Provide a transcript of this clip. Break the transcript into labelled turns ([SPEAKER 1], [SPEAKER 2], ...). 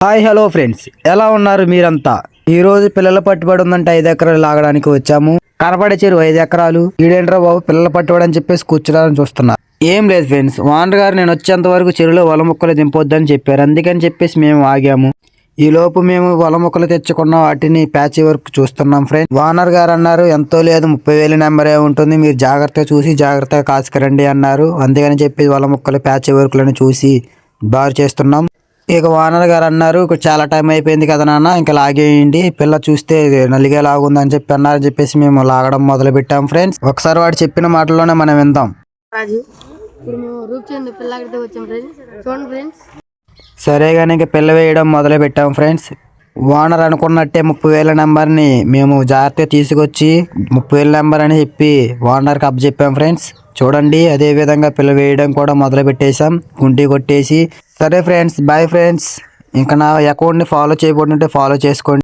[SPEAKER 1] Hi hello friends. ఎలా ఉన్నారు మీరంతా? ఈ రోజు పిల్లల పట్టుబడి ఉందంటే ఐదు ఎకరాలు లాగడానికి వచ్చాము. కనపడే చెరువు ఐదు ఎకరాలు. ఈడేంట్రా బాబు పిల్లల పట్టుబడి అని చెప్పేసి కూర్చోడానికి చూస్తున్నారు ఏం లేదు ఫ్రెండ్స్. వానర్ గారు నేను వచ్చేంత వరకు చెరువులో వల మొక్కలు దింపొద్దని చెప్పారు. అందుకని చెప్పేసి మేము ఆగాము. ఈ లోపు మేము వల మొక్కలు తెచ్చుకున్న వాటిని ప్యాచ్ వర్క్ చూస్తున్నాం ఫ్రెండ్స్. వానర్ గారు అన్నారు ఎంతో లేదు ముప్పై వేల నెంబరే ఉంటుంది. మీరు జాగ్రత్తగా చూసి జాగ్రత్తగా కాసుకురండి అన్నారు. అందుకని చెప్పి వల మొక్కలు ప్యాచ్ వర్క్లను చూసి బారు చేస్తున్నాం. ఇక వానర్ గారు అన్నారు "ఇక చాలా టైం అయిపోయింది కదా నాన్న ఇంకా లాగేయండి. పిల్ల చూస్తే నలిగే లాగుందని చెప్పి అన్నారని చెప్పేసి మేము లాగడం మొదలు పెట్టాం ఫ్రెండ్స్. ఒకసారి వాడు చెప్పిన మాటల్లోనే మనం విందాం. సరే కానీ ఇక పిల్ల వేయడం మొదలు పెట్టాం ఫ్రెండ్స్. ఓనర్ అనుకున్నట్టే ముప్పై వేల నెంబర్ని మేము జాగ్రత్తగా తీసుకొచ్చి ముప్పై వేల నెంబర్ అని చెప్పి ఓనర్కి అప్ చెప్పాం ఫ్రెండ్స్. చూడండి అదే విధంగా పిల్ల వేయడం కూడా మొదలు పెట్టేశాం. గుంటి కొట్టేసి సరే ఫ్రెండ్స్ బాయ్ ఫ్రెండ్స్. ఇంకా నా అకౌంట్ని ఫాలో చేయబోతుంటే ఫాలో చేసుకోండి.